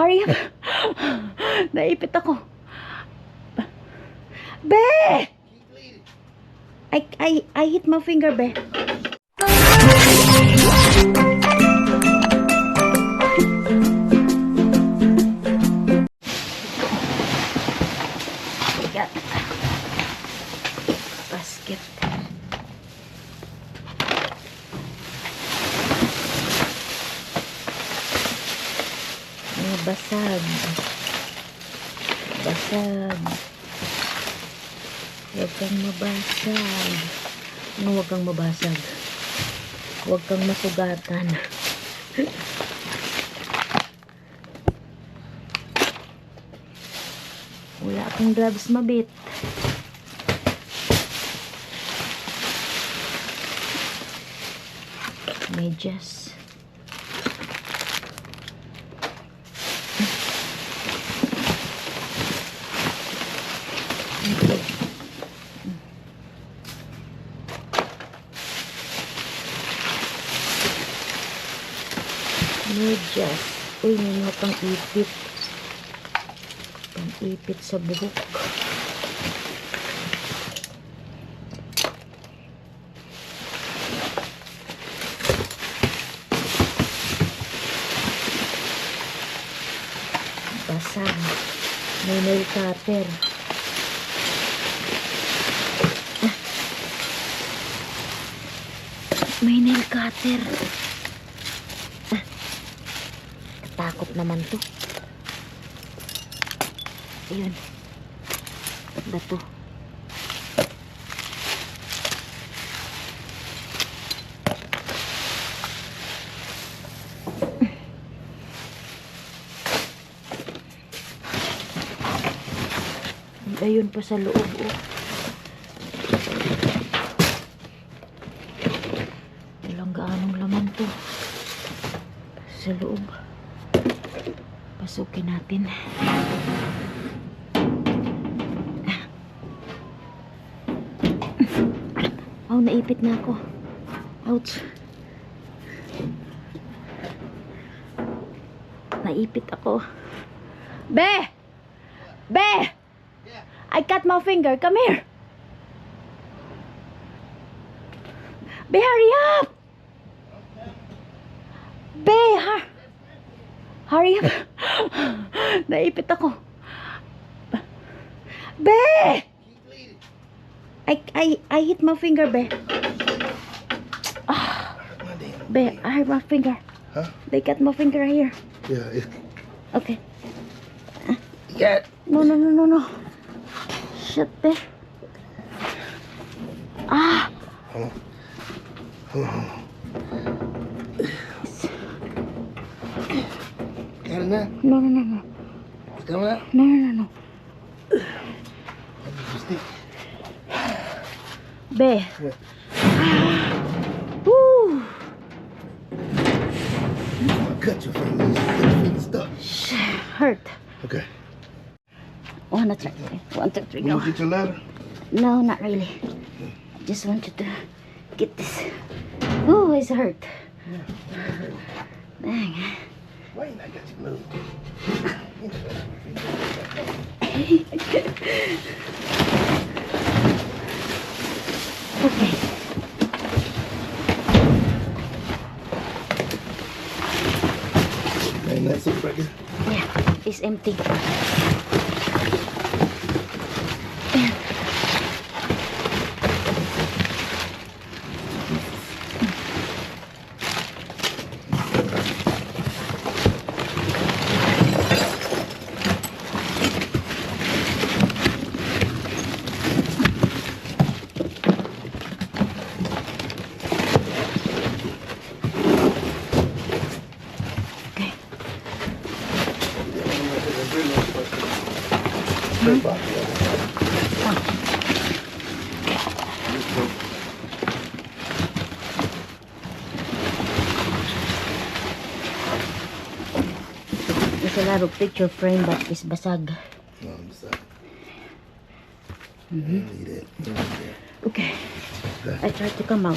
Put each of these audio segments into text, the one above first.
Hurry up. Naipit ako. Be! I, I, I hit my finger, be. Basag. Basag. Huwag kang mabasag. Ano huwag kang mabasag? Huwag kang masugatan. Wala akong gloves mabit. Medyas. Okay. Medyas. Uy, may mga pang-ipit. Pang-ipit sa buhok. Basag. May nail cutter. Ah. May nail cutter. Ah. Katakot naman to. Ayun. Ba't ba to? Ayun pa sa loob. Oh. Walang gaanong laman to. Sa loob. Pasukin natin. Oh, naipit na ako. Ouch. Naipit ako. Be! Be! I cut my finger. Come here. Be, hurry up. Be, hurry up. Naipit ako. Be! I, I, I hit my finger, Be. Ah, Be, I hit my finger. Huh? They cut my finger here. Yeah, it, Okay. yeah. No, no, no, no, no. Shit, Be. Ah! Hold on. Hold on. Got it now? No, no, no, no. Out? No, no, no, no. Be. What? Ah. Woo! Cut your fingers. Cut your fingers stuck. Shh, Hurt. Okay. One, two, three. One, two, three, You want to get your ladder? No, not really. I just want you to get this. Oh, it's hurt. Dang. Wait, I got your glove. Okay. Ain't that something right there? Yeah, it's empty. Okay. Straight box, yeah. There's a lot of picture frame but it's basag. No, that. Leave that. Okay. I tried to come out.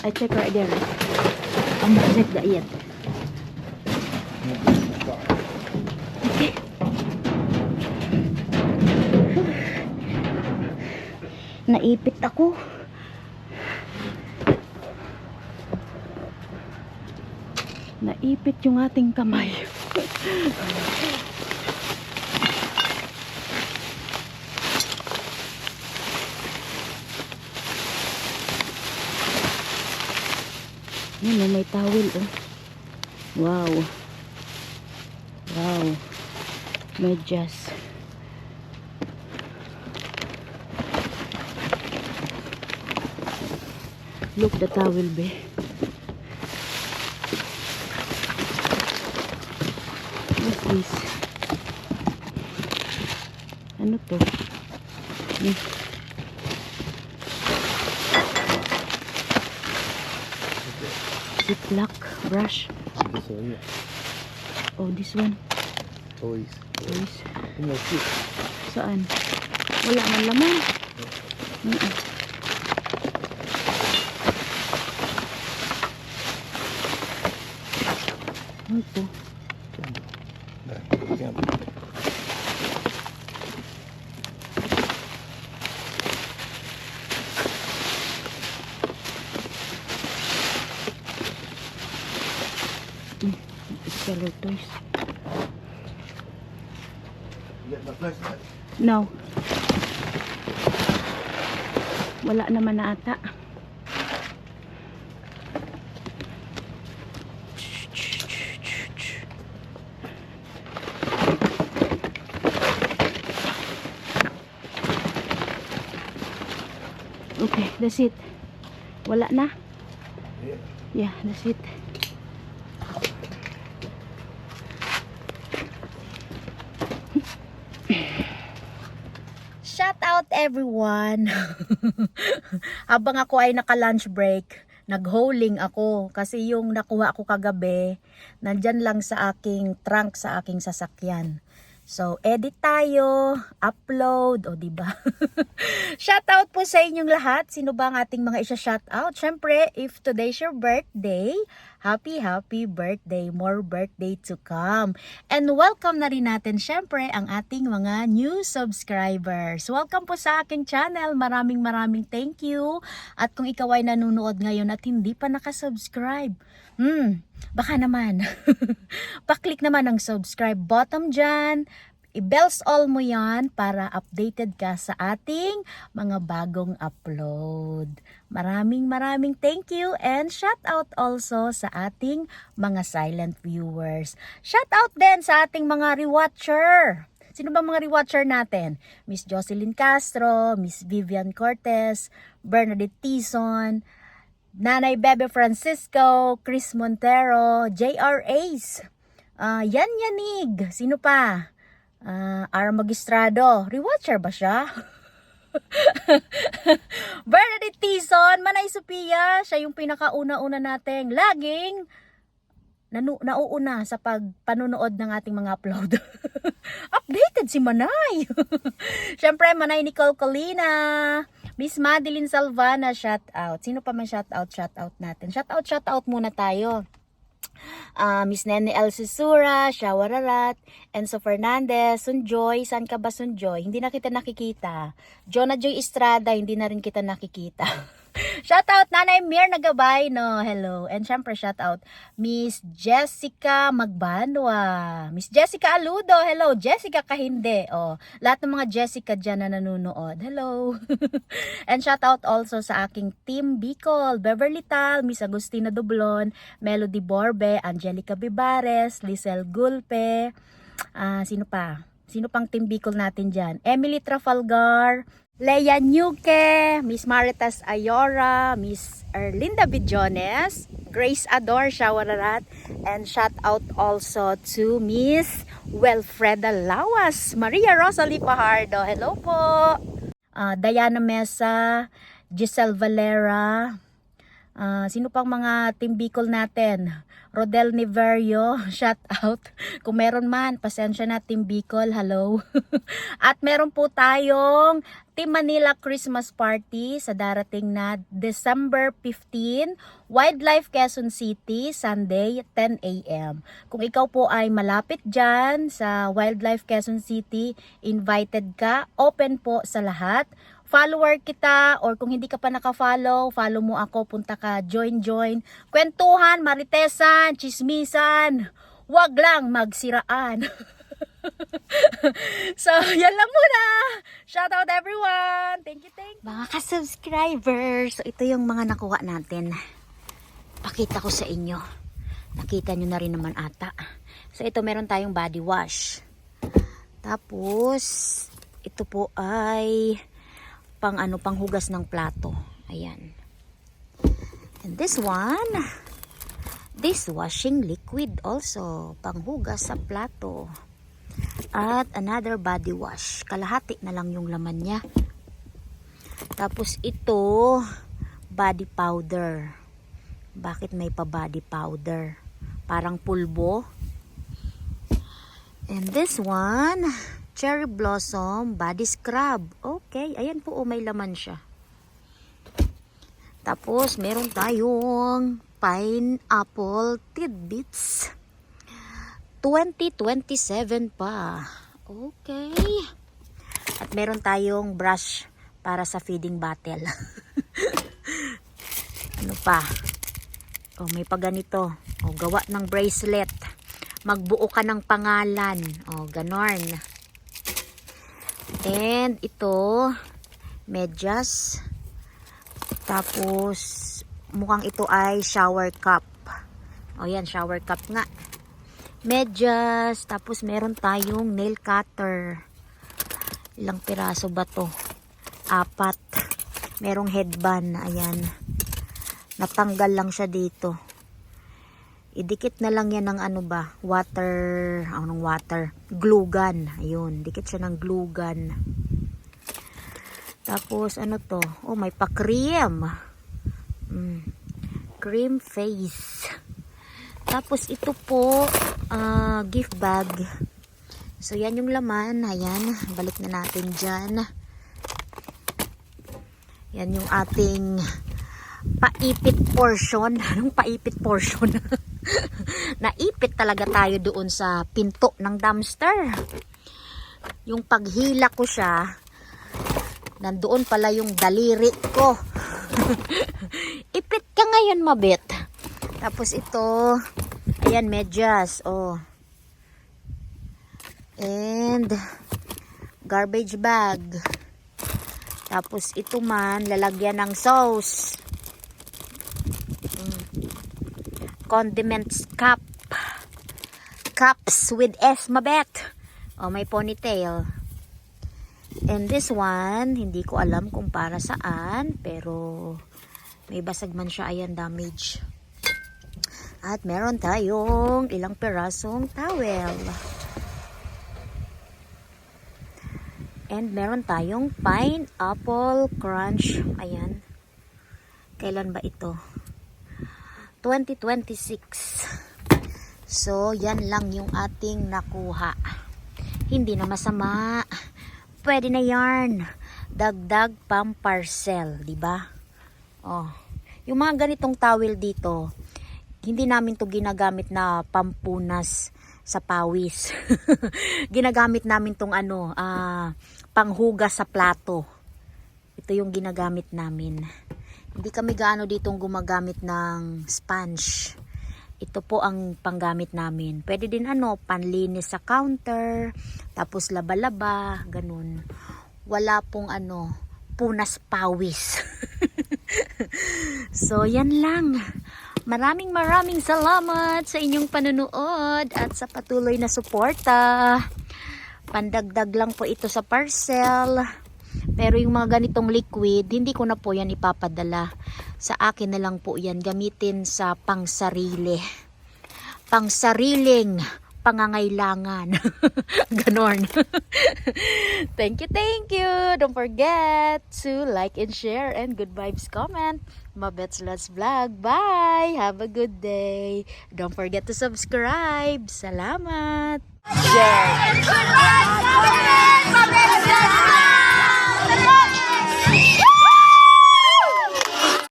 I check right there. I'm not check that yet. Okay. Naipit ako. Naipit yung ating kamay. Yan oh, may towel oh. Wow. Wow. Medyas. Look the towel be. This? Ano to? Hmm. Ziploc brush. This one. Oh, this one. Toys. Guys. Cute. Saan? Wala man laman. Mm-mm. Ano to? Dahil, yan. Color toys. You No. Wala naman na ata. Okay, that's it. Wala na? Yeah, that's it. Shout out everyone! Habang ako ay naka-lunch break, nag-hauling ako kasi yung nakuha ko kagabi, nandyan lang sa aking trunk sa aking sasakyan. So, edit tayo, upload, o di ba? shout out po sa inyong lahat. Sino ba ang ating mga isa-shout out? Syempre, if today's your birthday, happy, happy birthday. More birthday to come. And welcome na rin natin syempre ang ating mga new subscribers. Welcome po sa aking channel. Maraming maraming thank you. At kung ikaw ay nanonood ngayon at hindi pa nakasubscribe, hmm, baka naman. Paklik naman ang subscribe button dyan. I-bells all mo yan para updated ka sa ating mga bagong upload. Maraming maraming thank you and shout out also sa ating mga silent viewers. Shout out din sa ating mga rewatcher. Sino ba mga rewatcher natin? Miss Jocelyn Castro, Miss Vivian Cortez, Bernadette Tison, Nanay Bebe Francisco, Chris Montero, JR Ace, ah, Yan Yanig, sino pa? Ah, Ara Magistrado, rewatcher ba siya? Bernadette Tison, Manay Sophia, siya yung pinakauna-una nating laging nanu nauuna sa pagpanunood ng ating mga upload. Updated si Manay. Siyempre, Manay Nicole Colina, Miss Madeline Salvana, shout out. Sino pa man shout out, shout out natin? Shout out, shout out muna tayo. Ah, Miss Nene El Susura, Shawararat, Enzo Fernandez, Sunjoy, saan ka ba Sunjoy? Hindi na kita nakikita. Jonah Joy Estrada, hindi na rin kita nakikita. shout out Nanay Mir Nagabay, no, hello. And syempre shout out Miss Jessica Magbanwa, Miss Jessica Aludo, hello. Jessica Kahinde, oh. Lahat ng mga Jessica dyan na nanonood, hello. And shout out also sa aking team Bicol, Beverly Tal, Miss Agustina Dublon, Melody Borbe, Angelica Bibares, Lisel Gulpe, ah sino pa? Sino pang team Bicol natin dyan? Emily Trafalgar, Leia Nuke, Miss Maritas Ayora, Miss Erlinda Bijones, Grace Ador Shawararat, and shout out also to Miss Welfreda Lawas, Maria Rosalie Pajardo. Hello po! Ah, Diana Mesa, Giselle Valera, Ah, sino pang mga team Bicol natin? Rodel Niverio, shout out. Kung meron man, pasensya na team Bicol, hello. At meron po tayong Team Manila Christmas Party sa darating na December 15, Wildlife Quezon City, Sunday, 10 a.m. Kung ikaw po ay malapit dyan sa Wildlife Quezon City, invited ka, open po sa lahat follower kita or kung hindi ka pa naka-follow, follow mo ako, punta ka, join, join. Kwentuhan, maritesan, chismisan, wag lang magsiraan. so, yan lang muna. Shout out everyone. Thank you, thank you. Mga ka-subscribers, so ito yung mga nakuha natin. Pakita ko sa inyo. Nakita nyo na rin naman ata. So, ito meron tayong body wash. Tapos, ito po ay pang ano panghugas ng plato. Ayan. And this one, dishwashing liquid also, panghugas sa plato. At another body wash. Kalahati na lang yung laman niya. Tapos ito, body powder. Bakit may pa body powder? Parang pulbo. And this one, cherry blossom body scrub. Okay, ayan po, oh, may laman siya. Tapos, meron tayong pineapple tidbits. 2027 pa. Okay. At meron tayong brush para sa feeding bottle. ano pa? Oh, may pa ganito. Oh, gawa ng bracelet. Magbuo ka ng pangalan. Oh, ganon. And ito, medyas. Tapos, mukhang ito ay shower cup. O yan, shower cup nga. Medyas. Tapos, meron tayong nail cutter. Ilang piraso ba to? Apat. Merong headband. Ayan. Natanggal lang siya dito. Idikit na lang yan ng ano ba? Water. Anong water? Glue gun. Ayun. Dikit siya ng glue gun. Tapos, ano to? Oh, may pa-cream. Mm. Cream face. Tapos, ito po, ah, gift bag. So, yan yung laman. Ayan. Balik na natin dyan. Yan yung ating paipit portion. Anong paipit portion? Naipit talaga tayo doon sa pinto ng dumpster. Yung paghila ko siya, nandoon pala yung daliri ko. Ipit ka ngayon, mabit. Tapos ito, ayan, medyas. Oh. And, garbage bag. Tapos ito man, lalagyan ng sauce. Mm. Condiments cup. Cups with S, mabet. Oh, may ponytail. And this one, hindi ko alam kung para saan, pero may basag man siya, ayan, damage. At meron tayong ilang perasong towel. And meron tayong pineapple crunch. Ayan. Kailan ba ito? 2026. So, yan lang yung ating nakuha. Hindi na masama. Pwede na yarn. Dagdag pang parcel, di ba? Oh. Yung mga ganitong towel dito, hindi namin to ginagamit na pampunas sa pawis. ginagamit namin tong ano, ah, panghugas sa plato. Ito yung ginagamit namin. Hindi kami gaano ditong gumagamit ng sponge. Ito po ang panggamit namin. Pwede din ano, panlinis sa counter, tapos laba-laba, ganun. Wala pong ano, punas pawis. so, yan lang. Maraming maraming salamat sa inyong panunood at sa patuloy na suporta. Pandagdag lang po ito sa parcel. Pero yung mga ganitong liquid, hindi ko na po yan ipapadala. Sa akin na lang po yan gamitin sa pangsarili. Pangsariling pangangailangan. Ganon. thank you, thank you. Don't forget to like and share and good vibes comment. Mabets Let's Vlog. Bye! Have a good day. Don't forget to subscribe. Salamat! Good luck, Mabel! Mabel!